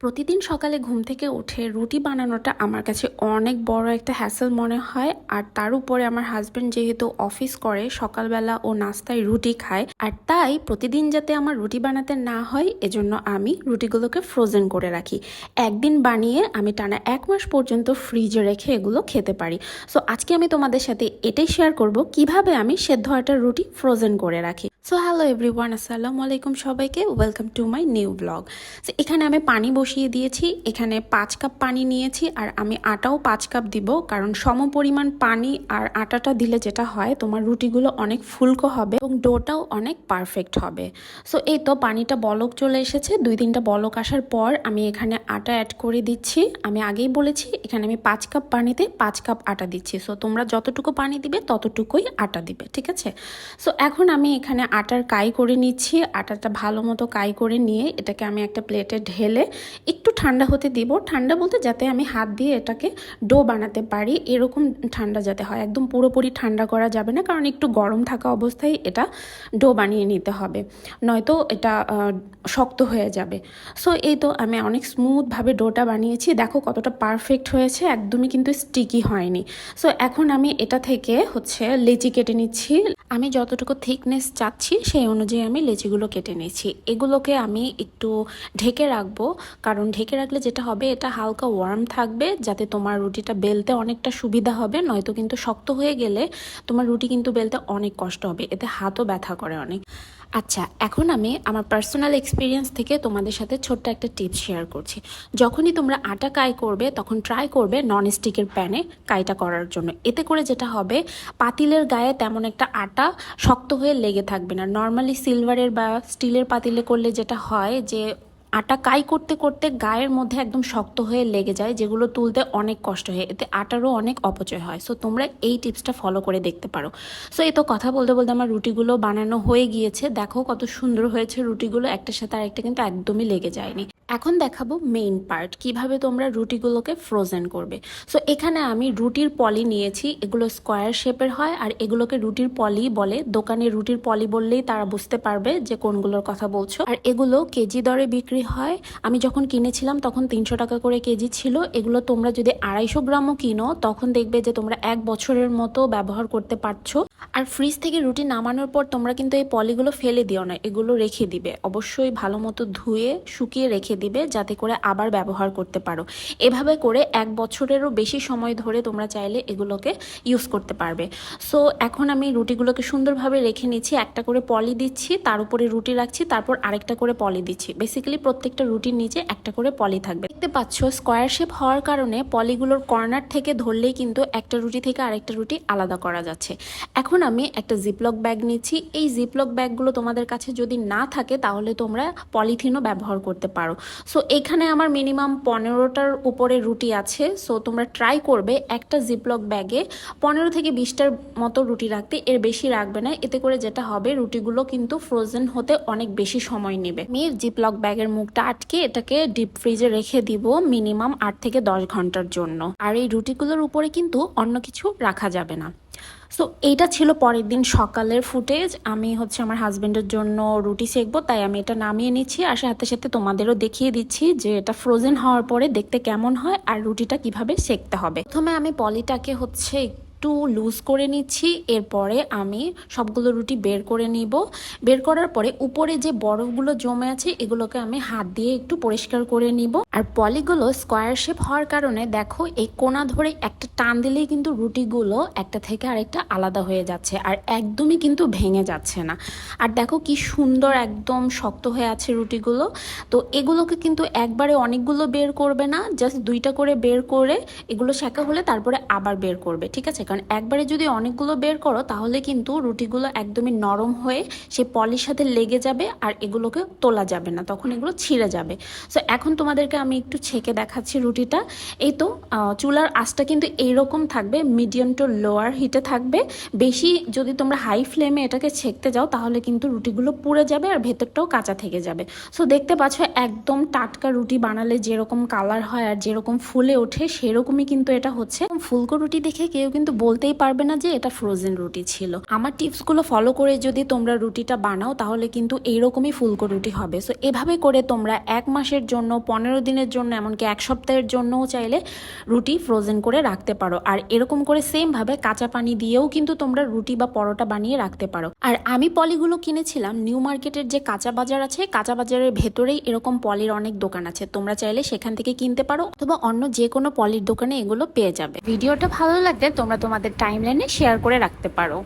প্রতিদিন সকালে ঘুম থেকে উঠে রুটি বানানোটা আমার কাছে অনেক বড় একটা হ্যাসেল মনে হয়। আর তার উপরে আমার হাজবেন্ড যেহেতু অফিস করে, সকালবেলা ও নাস্তায় রুটি খায়। আর তাই প্রতিদিন যাতে আমার রুটি বানাতে না হয়, এজন্য আমি রুটিগুলোকে ফ্রোজেন করে রাখি। একদিন বানিয়ে আমি টানা এক মাস পর্যন্ত ফ্রিজে রেখে এগুলো খেতে পারি। সো আজকে আমি তোমাদের সাথে এটাই শেয়ার করব, কীভাবে আমি সেদ্ধ আটার রুটি ফ্রোজেন করে রাখি। সো হ্যালো এভরিওয়ান আসসালামু আলাইকুম সবাইকে। Welcome to my new blog so এখানে আমি পানি বসিয়ে দিয়েছি। এখানে পাঁচ কাপ পানি নিয়েছি আর আমি আটাও পাঁচ কাপ দিব। কারণ সম পরিমাণ পানি আর আটাটা দিলে যেটা হয়, তোমার রুটিগুলো অনেক ফুলকো হবে এবং ডোটাও অনেক পারফেক্ট হবে। সো এই তো পানিটা বলক চলে এসেছে। দুই তিনটা বলক আসার পর আমি এখানে আটা অ্যাড করে দিচ্ছি। আমি আগেই বলেছি, এখানে আমি পাঁচ কাপ পানিতে পাঁচ কাপ আটা দিচ্ছি। সো তোমরা যতটুকু পানি দিবে, ততটুকুই আটা দিবে, ঠিক আছে? সো এখন আমি এখানে আটার কাই করে নিচ্ছি, আটাটা ভালো মতো কাই করে নিয়ে এটাকে আমি একটা প্লেটে ঢেলে একটু ঠান্ডা হতে দিব। ঠান্ডা বলতে যাতে আমি হাত দিয়ে এটাকে ডো বানাতে পারি, এরকম ঠান্ডা যাতে হয়। একদম পুরোপুরি ঠান্ডা করা যাবে না, কারণ একটু গরম থাকা অবস্থায় এটা ডো বানিয়ে নিতে হবে। নয়তো এটা শক্ত হয়ে যাবে। সো, এই তো আমি অনেক স্মুথভাবে ডোটা বানিয়েছি। দেখো কতটা পারফেক্ট হয়েছে, একদমই কিন্তু স্টিকি হয়নি। সো, এখন আমি এটা থেকে হচ্ছে লেচি কেটে নিচ্ছি। আমি যতটুকু থিকনেস চাচ্ছি সেই অনুযায়ী আমি লেচিগুলো কেটে নিয়েছি। এগুলোকে আমি একটু ঢেকে রাখব, কারণ ঢেকে রাখলে যেটা হবে, এটা হালকা ওয়ার্ম থাকবে, যাতে তোমার রুটিটা বেলতে অনেকটা সুবিধা হবে, নয়তো কিন্তু শক্ত হয়ে গেলে তোমার রুটি কিন্তু বেলতে অনেক কষ্ট হবে, এতে হাতও ব্যথা করে অনেক। আচ্ছা এখন আমি আমার পার্সোনাল এক্সপিরিয়েন্স থেকে তোমাদের সাথে ছোট্ট একটা টিপ শেয়ার করছি। যখনই তোমরা আটা কাই করবে, তখন ট্রাই করবে নন স্টিকের প্যানে কাইটা করার জন্য। এতে করে যেটা হবে, পাতিলের গায়ে তেমন একটা আটা শক্ত হয়ে লেগে থাকবে না। নর্মালি সিলভারের বা স্টিলের পাতিলে করলে যেটা হয় যে আটা কাই করতে করতে গায়ের মধ্যে একদম শক্ত হয়ে লেগে যায়, যেগুলো তুলতে অনেক কষ্ট হয়। এতে আটারও অনেক অপচয় হয়। সো তোমরা এই টিপসটা ফলো করে দেখতে পারো। সো এ তো কথা বলতে বলতে আমার রুটিগুলো বানানো হয়ে গিয়েছে। দেখো কত সুন্দর হয়েছে রুটিগুলো। একটার সাথে আরেকটা কিন্তু একদমই লেগে যায়নি। এখন দেখাবো মেইন পার্ট কীভাবে তোমরা রুটিগুলোকে ফ্রোজেন করবে। সো এখানে আমি রুটির পলি নিয়েছি, এগুলো স্কোয়ার শেপের হয়, আর এগুলোকে রুটির পলি বলে। দোকানে রুটির পলি বললেই তারা বুঝতে পারবে যে কোনগুলোর কথা বলছো। আর এগুলো কেজি দরে বিক্রি হয়। আমি যখন কিনেছিলাম, তখন তিনশো টাকা করে কেজি ছিল। এগুলো তোমরা যদি আড়াইশো গ্রামও কিনো, তখন দেখবে যে তোমরা এক বছরের মতো ব্যবহার করতে পারছ। আর ফ্রিজ থেকে রুটি নামানোর পর তোমরা কিন্তু এই পলিগুলো ফেলে দিও না, এগুলো রেখে দিবে। অবশ্যই ভালো মতো ধুয়ে, শুকিয়ে রেখে দিবে, যাতে করে আবার ব্যবহার করতে পারো। এভাবে করে এক বছরেরও বেশি সময় ধরে তোমরা চাইলে এগুলোকে ইউজ করতে পারবে। সো এখন আমি রুটিগুলোকে সুন্দরভাবে রেখে নিচ্ছি, একটা করে পলি দিচ্ছি, তার উপরে রুটি রাখছি, তারপর আরেকটা করে পলি দিচ্ছি। বেসিক্যালি প্রত্যেকটা রুটির নিচে একটা করে পলি থাকবে। দেখতে পাচ্ছ স্কোয়ার শেপ হওয়ার কারণে পলিগুলোর কর্নার থেকে ধরলেই কিন্তু একটা রুটি থেকে আরেকটা রুটি আলাদা করা যাচ্ছে। এখন আমি একটা জিপলক ব্যাগ নিচ্ছি। এই জিপলক ব্যাগগুলো তোমাদের কাছে যদি না থাকে, তাহলে তোমরা পলিথিনও ব্যবহার করতে পারো। সো এখানে আমার মিনিমাম পনেরোটার উপরে রুটি আছে। সো তোমরা ট্রাই করবে একটা জিপলক ব্যাগে পনেরো থেকে বিশটার মতো রুটি রাখতে। এর বেশি রাখবে না। এতে করে যেটা হবে, রুটিগুলো কিন্তু ফ্রোজেন হতে অনেক বেশি সময় নেবে। আমি জিপলক ব্যাগের মুখটা আটকে এটাকে ডিপ ফ্রিজে রেখে দিব মিনিমাম আট থেকে দশ ঘণ্টার জন্য। আর এই রুটিগুলোর উপরে কিন্তু অন্য কিছু রাখা যাবে না। সো এইটা ছিল পরের দিন সকালের ফুটেজ। আমি হচ্ছে আমার হাজব্যান্ডের জন্য রুটি সেকবো, তাই আমি এটা নামিয়ে নিচ্ছি। আর সাথে সাথে তোমাদেরও দেখিয়ে দিচ্ছি যে এটা ফ্রোজেন হওয়ার পরে দেখতে কেমন হয় আর রুটিটা কীভাবে সেকতে হবে। প্রথমে আমি পলিটাকে হচ্ছে একটু লুজ করে নিচ্ছি, এরপরে আমি সবগুলো রুটি বের করে নিব। বের করার পরে উপরে যে বরফগুলো জমে আছে, এগুলোকে আমি হাত দিয়ে একটু পরিষ্কার করে নিব। আর পলিগুলো স্কোয়ার শেপ হওয়ার কারণে দেখো, এই কোনা ধরে একটা টান দিলেই কিন্তু রুটিগুলো একটা থেকে আরেকটা আলাদা হয়ে যাচ্ছে আর একদমই কিন্তু ভেঙে যাচ্ছে না। আর দেখো কি সুন্দর একদম শক্ত হয়ে আছে রুটিগুলো। তো এগুলোকে কিন্তু একবারে অনেকগুলো বের করবে না জাস্ট দুইটা করে বের করে এগুলো শেখা হলে তারপরে আবার বের করবে, ঠিক আছে? কারণ একবারে যদি অনেকগুলো বের করো, তাহলে কিন্তু রুটিগুলো একদমই নরম হয়ে সে পলির সাথে লেগে যাবে আর এগুলোকে তোলা যাবে না, তখন এগুলো ছিঁড়ে যাবে। সো এখন তোমাদেরকে আমি একটু ছেঁকে দেখাচ্ছি রুটিটা। এই তো চুলার আঁচটা কিন্তু এইরকম থাকবে মিডিয়াম টু লোয়ার হিটে থাকবে। বেশি যদি তোমরা হাই ফ্লেমে এটাকে ছেঁকতে যাও, তাহলে কিন্তু রুটিগুলো পুড়ে যাবে আর ভেতরটাও কাঁচা থেকে যাবে। সো দেখতে পাচ্ছ একদম টাটকা রুটি বানালে যেরকম কালার হয় আর যেরকম ফুলে ওঠে, সেরকমই কিন্তু এটা হচ্ছে। ফুলকো রুটি দেখে কেউ কিন্তু বলতেই পারবে না যে এটা ফ্রোজেন রুটি ছিল। আমার টিপসগুলো ফলো করে যদি তোমরা রুটিটা বানাও, তাহলে কিন্তু এইরকমই ফুলকো রুটি হবে। সো এভাবে করে তোমরা এক মাসের জন্য, পনেরো দিনের জন্য, এমনকি এক সপ্তাহের জন্যও চাইলে রুটি ফ্রোজেন করে রাখতে পারো। আর এরকম করে সেমভাবে কাঁচা পানি দিয়েও কিন্তু তোমরা রুটি বা পরোটা বানিয়ে রাখতে পারো। আর আমি পলিগুলো কিনেছিলাম নিউ মার্কেটের যে কাঁচা বাজার আছে, কাঁচা বাজারের ভেতরেই এরকম পলির অনেক দোকান আছে। তোমরা চাইলে সেখান থেকে কিনতে পারো, অথবা অন্য যে কোনো পলির দোকানে এগুলো পেয়ে যাবে। ভিডিওটা ভালো লাগলে তোমরা তোমাদের টাইমলাইনে শেয়ার করে রাখতে পারো।